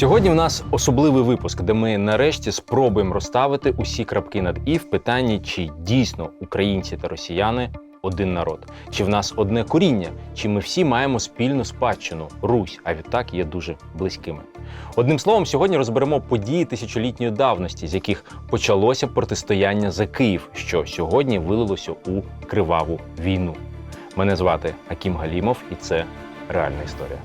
Сьогодні в нас особливий випуск, де ми нарешті спробуємо розставити усі крапки над і в питанні, чи дійсно українці та росіяни один народ, чи в нас одне коріння, чи ми всі маємо спільну спадщину Русь, а відтак є дуже близькими. Одним словом, сьогодні розберемо події тисячолітньої давності, з яких почалося протистояння за Київ, що сьогодні вилилося у криваву війну. Мене звати Акім Галімов, і це реальна історія.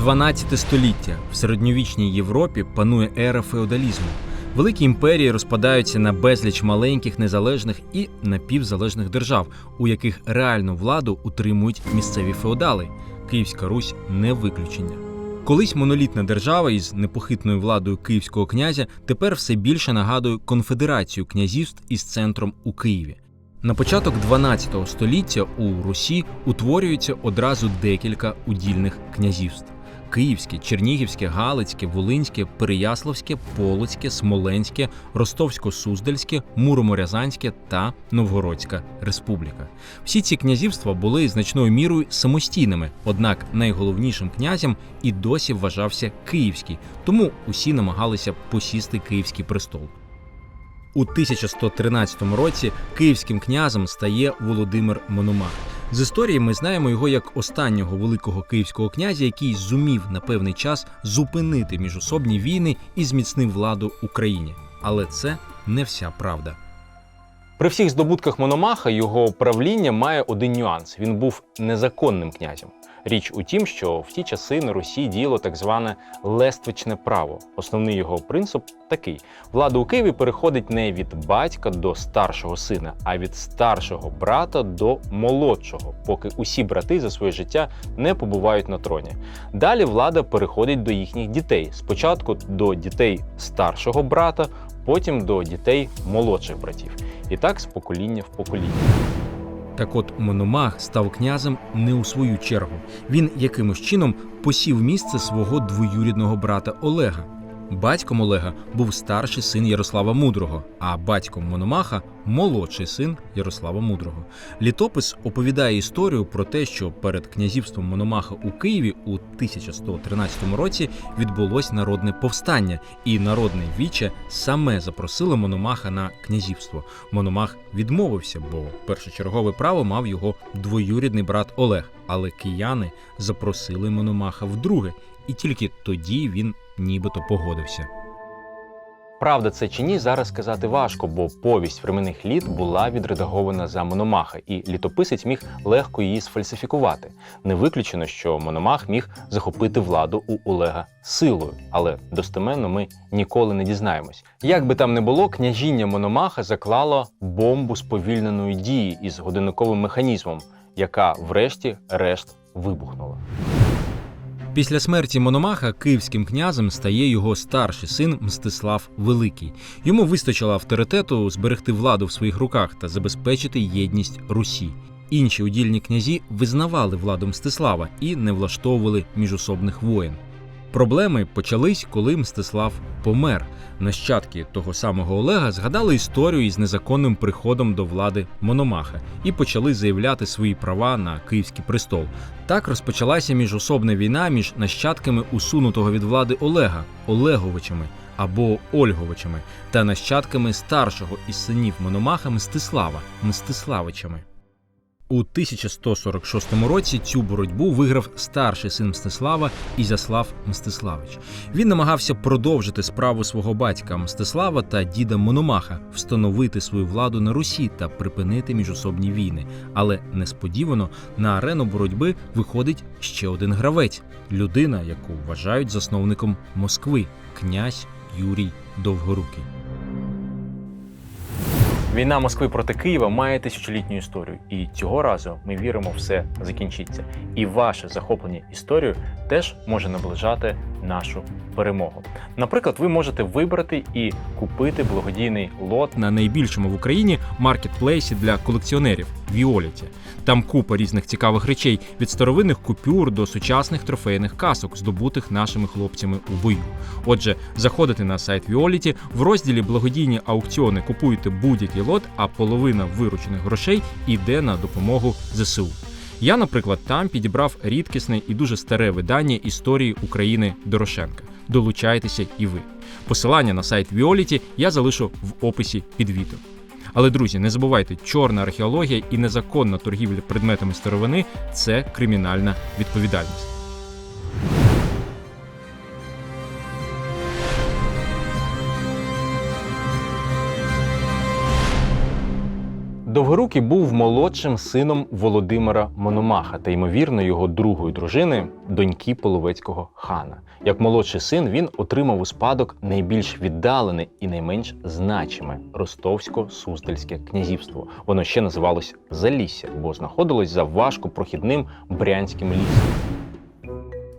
12 століття в середньовічній Європі панує ера феодалізму. Великі імперії розпадаються на безліч маленьких незалежних і напівзалежних держав, у яких реальну владу утримують місцеві феодали. Київська Русь не виключення. Колись монолітна держава із непохитною владою київського князя тепер все більше нагадує конфедерацію князівств із центром у Києві. На початок 12 століття у Русі утворюється одразу декілька удільних князівств: Київське, Чернігівське, Галицьке, Волинське, Переяславське, Полоцьке, Смоленське, Ростовсько-Суздальське, Муроморязанське та Новгородська Республіка. Всі ці князівства були значною мірою самостійними, однак найголовнішим князем і досі вважався Київський, тому усі намагалися посісти Київський престол. У 1113 році київським князем стає Володимир Мономах. З історії ми знаємо його як останнього великого київського князя, який зумів на певний час зупинити міжособні війни і зміцнив владу Україні. Але це не вся правда. При всіх здобутках Мономаха його правління має один нюанс: він був незаконним князем. Річ у тім, що в ті часи на Русі діяло так зване лествичне право. Основний його принцип такий: влада у Києві переходить не від батька до старшого сина, а від старшого брата до молодшого, поки усі брати за своє життя не побувають на троні. Далі влада переходить до їхніх дітей. Спочатку до дітей старшого брата, потім до дітей молодших братів. І так з покоління в покоління. Так от Мономах став князем не у свою чергу. Він якимось чином посів місце свого двоюрідного брата Олега. Батьком Олега був старший син Ярослава Мудрого, а батьком Мономаха молодший син Ярослава Мудрого. Літопис оповідає історію про те, що перед князівством Мономаха у Києві у 1113 році відбулось народне повстання, і народне віче саме запросило Мономаха на князівство. Мономах відмовився, бо першочергове право мав його двоюрідний брат Олег. Але кияни запросили Мономаха вдруге, і тільки тоді він нібито погодився. Правда, це чи ні, зараз сказати важко, бо повість временних літ була відредагована за Мономаха, і літописець міг легко її сфальсифікувати. Не виключено, що Мономах міг захопити владу у Олега силою, але достеменно ми ніколи не дізнаємось. Як би там не було, княжіння Мономаха заклало бомбу сповільненої дії із годинниковим механізмом, яка, врешті-решт, вибухнула. Після смерті Мономаха київським князем стає його старший син Мстислав Великий. Йому вистачило авторитету зберегти владу в своїх руках та забезпечити єдність Русі. Інші удільні князі визнавали владу Мстислава і не влаштовували міжособних воєн. Проблеми почались, коли Мстислав помер. Нащадки того самого Олега згадали історію із незаконним приходом до влади Мономаха і почали заявляти свої права на київський престол. Так розпочалася міжособна війна між нащадками усунутого від влади Олега Олеговичами або Ольговичами та нащадками старшого із синів Мономаха Мстислава Мстиславичами. У 1146 році цю боротьбу виграв старший син Мстислава Ізяслав Мстиславич. Він намагався продовжити справу свого батька Мстислава та діда Мономаха, встановити свою владу на Русі та припинити міжособні війни. Але несподівано на арену боротьби виходить ще один гравець людина, яку вважають засновником Москви князь Юрій Довгорукий. Війна Москви проти Києва має тисячолітню історію, і цього разу ми віримо, все закінчиться. І ваше захоплення історією теж може наближати нашу перемогу. Наприклад, ви можете вибрати і купити благодійний лот на найбільшому в Україні маркетплейсі для колекціонерів Віоліті. Там купа різних цікавих речей від старовинних купюр до сучасних трофейних касок, здобутих нашими хлопцями у бою. Отже, заходите на сайт Віоліті, в розділі благодійні аукціони купуєте будь-який лот, а половина виручених грошей йде на допомогу ЗСУ. Я, наприклад, там підібрав рідкісне і дуже старе видання історії України Дорошенка. Долучайтеся і ви. Посилання на сайт Віоліті я залишу в описі під відео. Але, друзі, не забувайте, чорна археологія і незаконна торгівля предметами старовини це кримінальна відповідальність. Довгорукий був молодшим сином Володимира Мономаха та, ймовірно, його другої дружини, доньки Половецького хана. Як молодший син, він отримав у спадок найбільш віддалене і найменш значиме Ростовсько-Суздальське князівство. Воно ще називалось Залісся, бо знаходилось за важкопрохідним брянським лісом.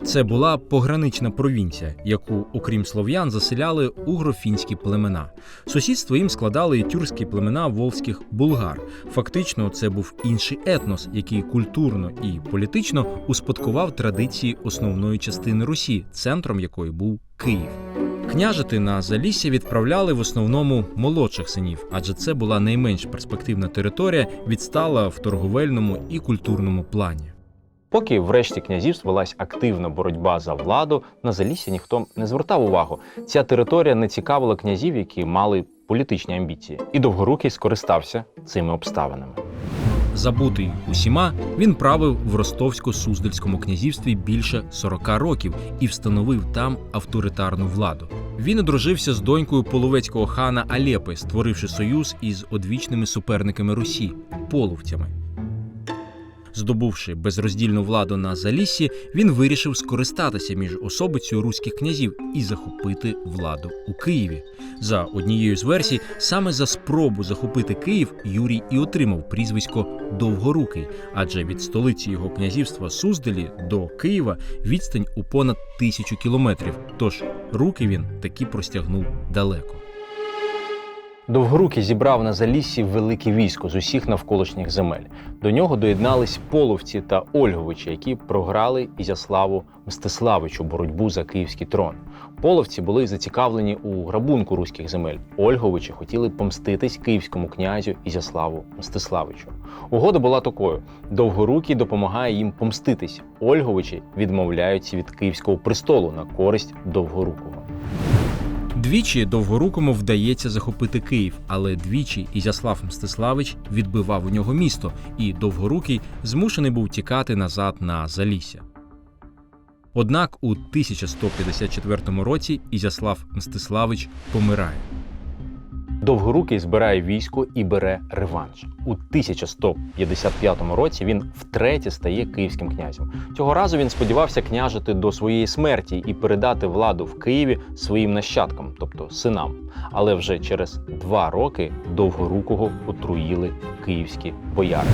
Це була погранична провінція, яку, окрім слов'ян, заселяли угрофінські племена. Сусідство їм складали і тюркські племена волзьких булгар. Фактично, це був інший етнос, який культурно і політично успадкував традиції основної частини Русі, центром якої був Київ. Княжити на Залісся відправляли в основному молодших синів, адже це була найменш перспективна територія, відстала в торговельному і культурному плані. Поки в решті князівств активна боротьба за владу, на Залісся ніхто не звертав увагу. Ця територія не цікавила князів, які мали політичні амбіції, і довгорукий скористався цими обставинами. Забутий усіма, він правив в Ростовсько-Суздальському князівстві більше 40 років і встановив там авторитарну владу. Він одружився з донькою половецького хана Алєпи, створивши союз із одвічними суперниками Русі половцями. Здобувши безроздільну владу на Заліссі, він вирішив скористатися між особицею руських князів і захопити владу у Києві. За однією з версій, саме за спробу захопити Київ Юрій і отримав прізвисько Довгорукий, адже від столиці його князівства Суздалі до Києва відстань у понад тисячу кілометрів. Тож руки він таки простягнув далеко. Довгорукий зібрав на Заліссі велике військо з усіх навколишніх земель. До нього доєднались половці та Ольговичі, які програли Ізяславу Мстиславичу боротьбу за київський трон. Половці були зацікавлені у грабунку руських земель. Ольговичі хотіли помститись київському князю Ізяславу Мстиславичу. Угода була такою: Довгорукий допомагає їм помститись. Ольговичі відмовляються від київського престолу на користь Довгорукого. Двічі довгорукому вдається захопити Київ, але двічі Ізяслав Мстиславич відбивав у нього місто, і довгорукий змушений був тікати назад на Залісся. Однак у 1154 році Ізяслав Мстиславич помирає. Довгорукий збирає військо і бере реванш. У 1155 році він втретє стає київським князем. Цього разу він сподівався княжити до своєї смерті і передати владу в Києві своїм нащадкам, тобто синам. Але вже через два роки довгорукого отруїли київські бояри.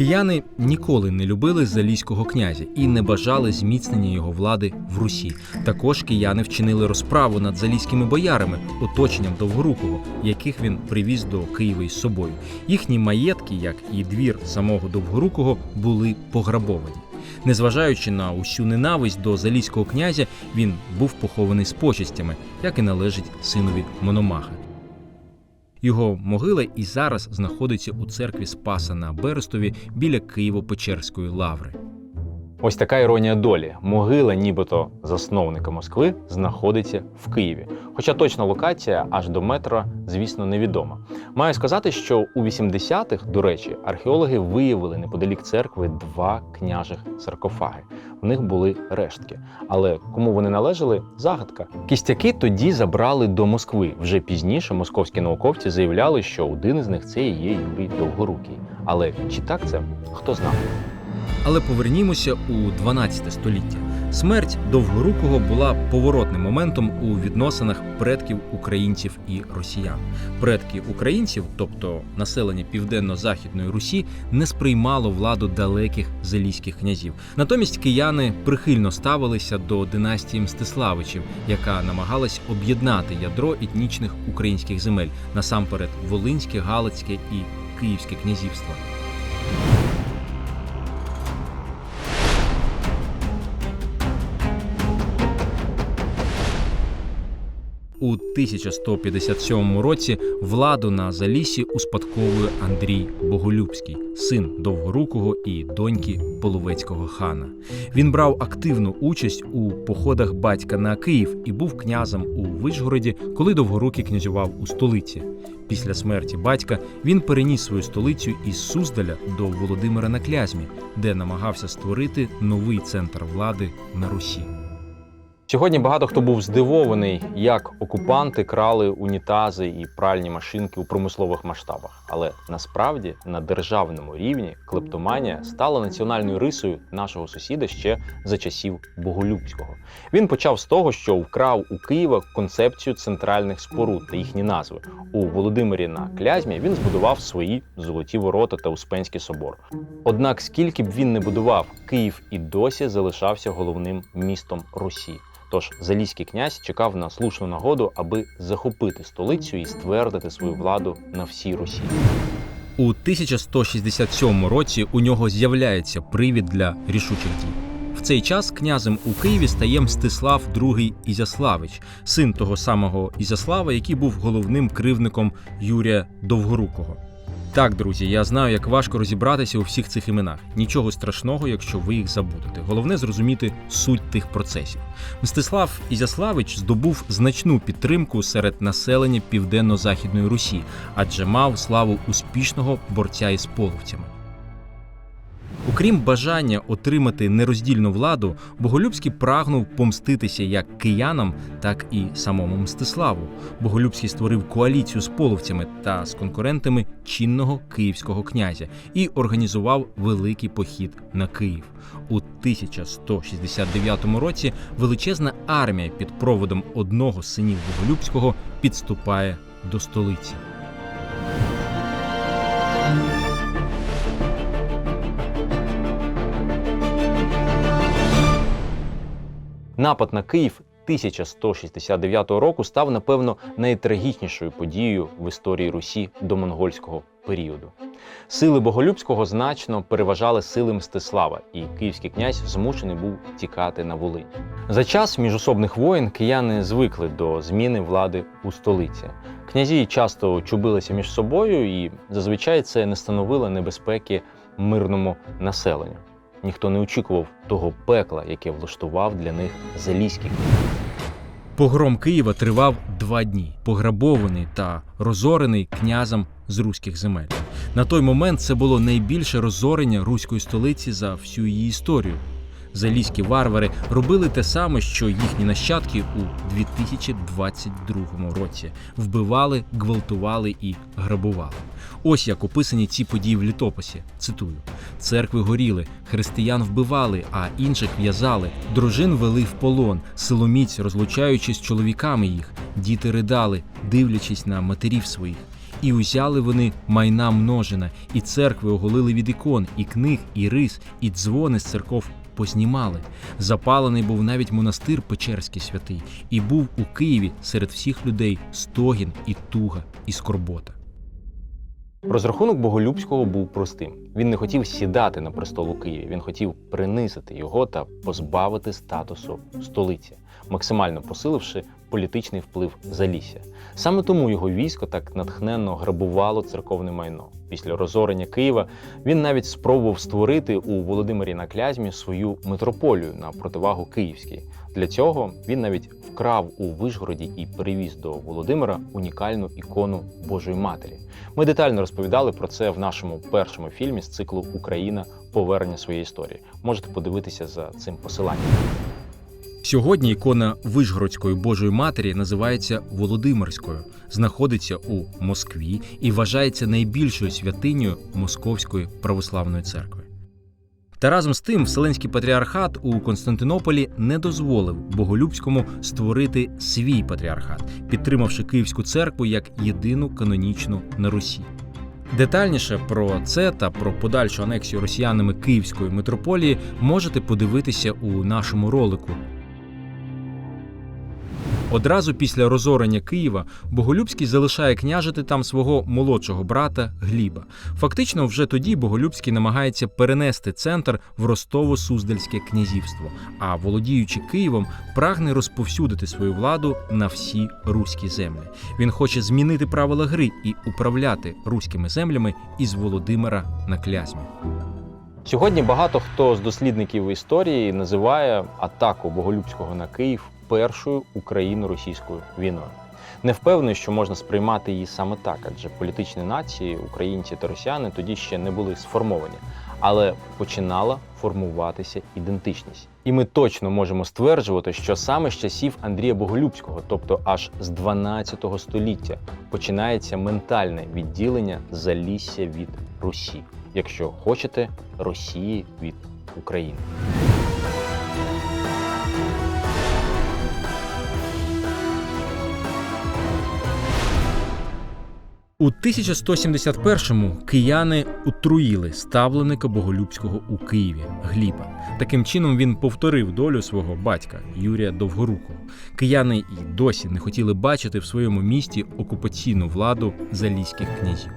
Кияни ніколи не любили залізького князя і не бажали зміцнення його влади в Русі. Також кияни вчинили розправу над залізькими боярами, оточенням довгорукого, яких він привіз до Києва із собою. Їхні маєтки, як і двір самого довгорукого, були пограбовані. Незважаючи на усю ненависть до залізького князя, він був похований з почестями, як і належить синові Мономаха. Його могила і зараз знаходиться у церкві Спаса на Берестові біля Києво-Печерської лаври. Ось така іронія долі. Могила, нібито засновника Москви, знаходиться в Києві. Хоча точна локація аж до метра, звісно, невідома. Маю сказати, що у 80-х, до речі, археологи виявили неподалік церкви два княжих саркофаги. В них були рештки. Але кому вони належали загадка. Кістяки тоді забрали до Москви. Вже пізніше московські науковці заявляли, що один із них це і є Юрій Довгорукий. Але чи так це хто знає? Але повернімося у 12 століття. Смерть довгорукого була поворотним моментом у відносинах предків українців і росіян. Предки українців, тобто населення південно-західної Русі, не сприймало владу далеких залізьких князів. Натомість кияни прихильно ставилися до династії Мстиславичів, яка намагалась об'єднати ядро етнічних українських земель насамперед Волинське, Галицьке і Київське князівства. У 1157 році владу на Залісі успадковує Андрій Боголюбський, син довгорукого і доньки половецького хана. Він брав активну участь у походах батька на Київ і був князем у Вишгороді, коли довгорукий князював у столиці. Після смерті батька він переніс свою столицю із Суздаля до Володимира на Клязьмі, де намагався створити новий центр влади на Русі. Сьогодні багато хто був здивований, як окупанти крали унітази і пральні машинки у промислових масштабах. Але насправді на державному рівні клептоманія стала національною рисою нашого сусіда ще за часів Боголюбського. Він почав з того, що вкрав у Києва концепцію центральних споруд та їхні назви. У Володимирі на Клязьмі він збудував свої золоті ворота та Успенський собор. Однак, скільки б він не будував, Київ і досі залишався головним містом Русі. Тож залізький князь чекав на слушну нагоду, аби захопити столицю і ствердити свою владу на всій Русі. У 1167 році у нього з'являється привід для рішучих дій. В цей час князем у Києві стає Мстислав II Ізяславич, син того самого Ізяслава, який був головним кривником Юрія Довгорукого. Так, друзі, я знаю, як важко розібратися у всіх цих іменах. Нічого страшного, якщо ви їх забудете. Головне зрозуміти суть тих процесів. Мстислав Ізяславич здобув значну підтримку серед населення південно-західної Русі, адже мав славу успішного борця із половцями. Окрім бажання отримати нероздільну владу, Боголюбський прагнув помститися як киянам, так і самому Мстиславу. Боголюбський створив коаліцію з половцями та з конкурентами чинного київського князя і організував великий похід на Київ. У 1169 році величезна армія під проводом одного з синів Боголюбського підступає до столиці. Напад на Київ 1169 року став, напевно, найтрагічнішою подією в історії Русі до монгольського періоду. Сили Боголюбського значно переважали сили Мстислава, і київський князь змушений був тікати на Волинь. За час міжособних воєн кияни звикли до зміни влади у столиці. Князі часто чубилися між собою, і зазвичай це не становило небезпеки мирному населенню. Ніхто не очікував того пекла, яке влаштував для них Залізький. Погром Києва тривав два дні, пограбований та розорений князем з руських земель. На той момент це було найбільше розорення руської столиці за всю її історію. Залізькі варвари робили те саме, що їхні нащадки у 2022 році вбивали, гвалтували і грабували. Ось як описані ці події в літописі. Цитую: церкви горіли, християн вбивали, а інших в'язали, дружин вели в полон, силоміць розлучаючись з чоловіками їх, діти ридали, дивлячись на матерів своїх. І узяли вони майна множина, і церкви оголили від ікон, і книг, і рис, і дзвони з церков познімали. Запалений був навіть монастир Печерський святий, і був у Києві серед всіх людей стогін і туга, і скорбота. Розрахунок Боголюбського був простим. Він не хотів сідати на престол у Києві. Він хотів принизити його та позбавити статусу столиці, максимально посиливши політичний вплив Залісся. Саме тому його військо так натхненно грабувало церковне майно. Після розорення Києва він навіть спробував створити у Володимирі на Клязьмі свою митрополію на противагу Київській. Для цього він навіть вкрав у Вишгороді і привіз до Володимира унікальну ікону Божої Матері. Ми детально розповідали про це в нашому першому фільмі з циклу Україна повернення своєї історії. Можете подивитися за цим посиланням. Сьогодні ікона Вишгородської Божої Матері називається Володимирською, знаходиться у Москві і вважається найбільшою святинею Московської православної церкви. Та разом з тим Вселенський патріархат у Константинополі не дозволив Боголюбському створити свій патріархат, підтримавши Київську церкву як єдину канонічну на Русі. Детальніше про це та про подальшу анексію росіянами Київської митрополії можете подивитися у нашому ролику. Одразу після розорення Києва Боголюбський залишає княжити там свого молодшого брата Гліба. Фактично, вже тоді Боголюбський намагається перенести центр в Ростово-Суздальське князівство, а володіючи Києвом, прагне розповсюдити свою владу на всі руські землі. Він хоче змінити правила гри і управляти руськими землями із Володимира на Клязьмі. Сьогодні багато хто з дослідників історії називає атаку Боголюбського на Київ першою україно-російською війною. Не впевнений, що можна сприймати її саме так, адже політичні нації, українці та росіяни тоді ще не були сформовані, але починала формуватися ідентичність. І ми точно можемо стверджувати, що саме з часів Андрія Боголюбського, тобто аж з 12 століття, починається ментальне відділення Залісся від Русі, якщо хочете, Росії від України. У 1171-му кияни отруїли ставленика Боголюбського у Києві Гліба. Таким чином він повторив долю свого батька Юрія Довгорукого. Кияни і досі не хотіли бачити в своєму місті окупаційну владу залізьких князів.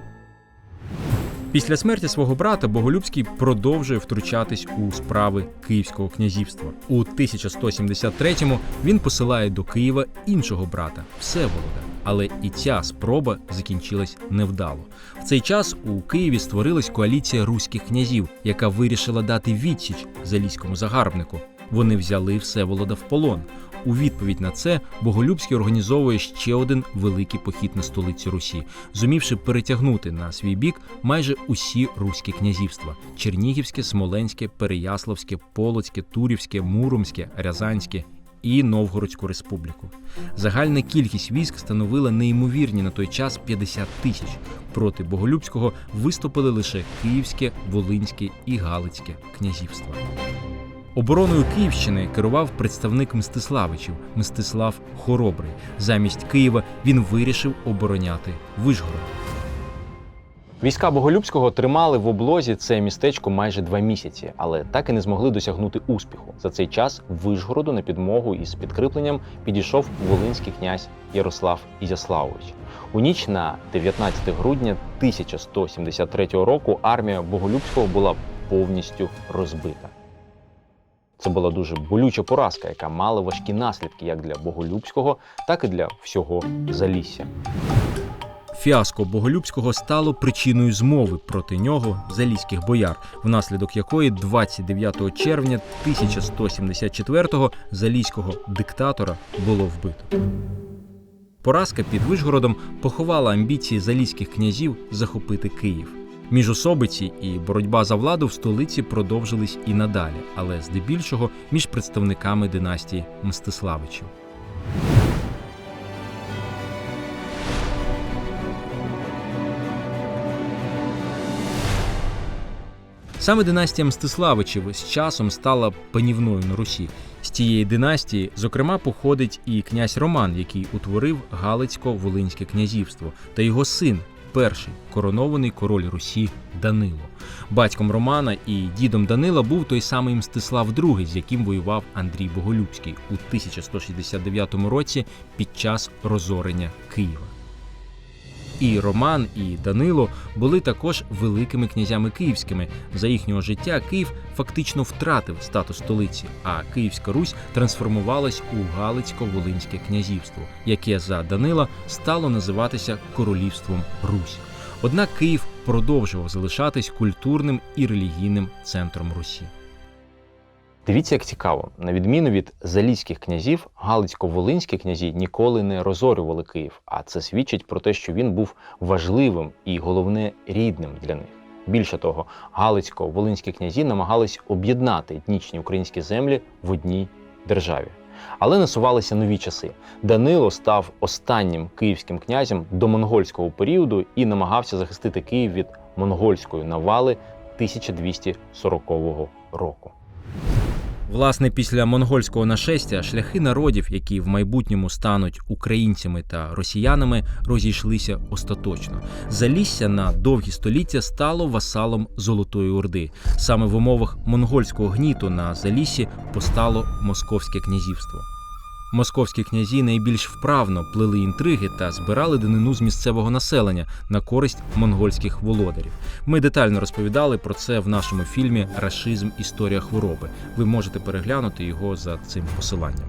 Після смерті свого брата Боголюбський продовжує втручатись у справи Київського князівства. У 1173-му він посилає до Києва іншого брата Всеволода. Але і ця спроба закінчилась невдало. В цей час у Києві створилась коаліція руських князів, яка вирішила дати відсіч залізькому загарбнику. Вони взяли Всеволода в полон. У відповідь на це Боголюбський організовує ще один великий похід на столицю Русі, зумівши перетягнути на свій бік майже усі руські князівства: Чернігівське, Смоленське, Переяславське, Полоцьке, Турівське, Муромське, Рязанське і Новгородську республіку. Загальна кількість військ становила неймовірні на той час 50 тисяч. Проти Боголюбського виступили лише Київське, Волинське і Галицьке князівства. Обороною Київщини керував представник Мстиславичів Мстислав Хоробрий. Замість Києва він вирішив обороняти Вишгород. Війська Боголюбського тримали в облозі це містечко майже два місяці, але так і не змогли досягнути успіху. За цей час Вишгороду на підмогу із підкріпленням підійшов волинський князь Ярослав Ізяславович. У ніч на 19 грудня 1173 року армія Боголюбського була повністю розбита. Це була дуже болюча поразка, яка мала важкі наслідки як для Боголюбського, так і для всього Залісся. Фіаско Боголюбського стало причиною змови проти нього залізьких бояр, внаслідок якої 29 червня 1174-го залізького диктатора було вбито. Поразка під Вишгородом поховала амбіції залізьких князів захопити Київ. Міжособиці і боротьба за владу в столиці продовжились і надалі, але здебільшого між представниками династії Мстиславичів. Саме династія Мстиславичів з часом стала панівною на Русі. З цієї династії, зокрема, походить і князь Роман, який утворив Галицько-Волинське князівство, та його син, перший коронований король Русі Данило. Батьком Романа і дідом Данила був той самий Мстислав II, з яким воював Андрій Боголюбський у 1169 році під час розорення Києва. І Роман, і Данило були також великими князями київськими. За їхнього життя Київ фактично втратив статус столиці, а Київська Русь трансформувалась у Галицько-Волинське князівство, яке за Данила стало називатися Королівством Русь. Однак Київ продовжував залишатись культурним і релігійним центром Русі. Дивіться, як цікаво, на відміну від залізьких князів, Галицько-Волинські князі ніколи не розорювали Київ, а це свідчить про те, що він був важливим і головне рідним для них. Більше того, Галицько-Волинські князі намагались об'єднати етнічні українські землі в одній державі. Але насувалися нові часи. Данило став останнім київським князем до монгольського періоду і намагався захистити Київ від монгольської навали 1240 року. Власне, після монгольського нашестя шляхи народів, які в майбутньому стануть українцями та росіянами, розійшлися остаточно. Залісся на довгі століття стало васалом Золотої Орди. Саме в умовах монгольського гніту на Залісі постало Московське князівство. Московські князі найбільш вправно плели інтриги та збирали данину з місцевого населення на користь монгольських володарів. Ми детально розповідали про це в нашому фільмі Рашизм Історія хвороби. Ви можете переглянути його за цим посиланням.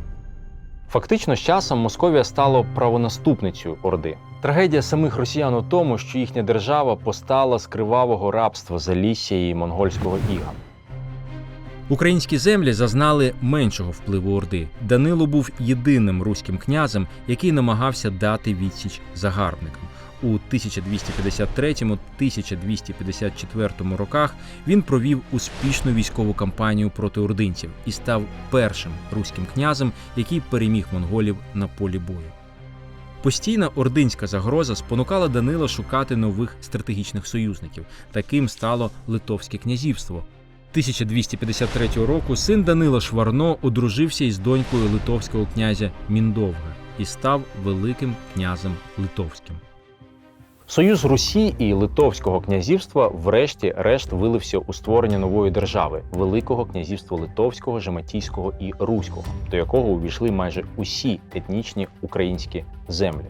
Фактично, з часом Московія стала правонаступницею Орди. Трагедія самих росіян у тому, що їхня держава постала з кривавого рабства Залісся і монгольського іга. Українські землі зазнали меншого впливу Орди. Данило був єдиним руським князем, який намагався дати відсіч загарбникам. У 1253-1254 роках він провів успішну військову кампанію проти ординців і став першим руським князем, який переміг монголів на полі бою. Постійна ординська загроза спонукала Данила шукати нових стратегічних союзників. Таким стало Литовське князівство. 1253 року син Данила Шварно одружився із донькою литовського князя Міндовга і став великим князем литовським. Союз Русі і Литовського князівства врешті-решт вилився у створення нової держави Великого князівства Литовського, Жематійського і Руського, до якого увійшли майже усі етнічні українські землі.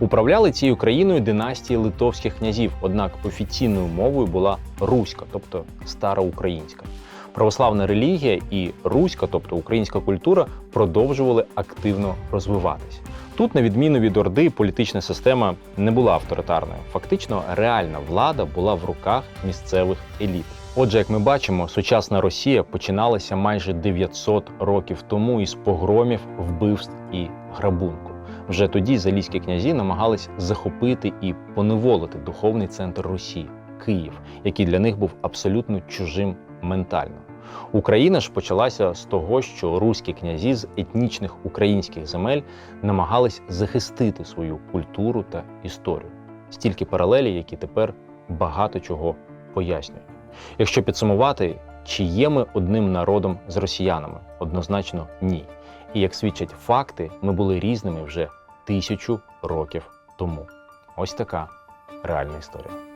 Управляли цією країною династії литовських князів, однак офіційною мовою була руська, тобто староукраїнська. Православна релігія і руська, тобто українська культура, продовжували активно розвиватись. Тут, на відміну від Орди, політична система не була авторитарною. Фактично, реальна влада була в руках місцевих еліт. Отже, як ми бачимо, сучасна Росія починалася майже 900 років тому із погромів, вбивств і грабунку. Вже тоді залізькі князі намагались захопити і поневолити духовний центр Росії Київ, який для них був абсолютно чужим ментально. Україна ж почалася з того, що руські князі з етнічних українських земель намагались захистити свою культуру та історію. Стільки паралелі, які тепер багато чого пояснюють. Якщо підсумувати, чи є ми одним народом з росіянами? Однозначно ні. І як свідчать факти, ми були різними вже тисячу років тому. Ось така реальна історія.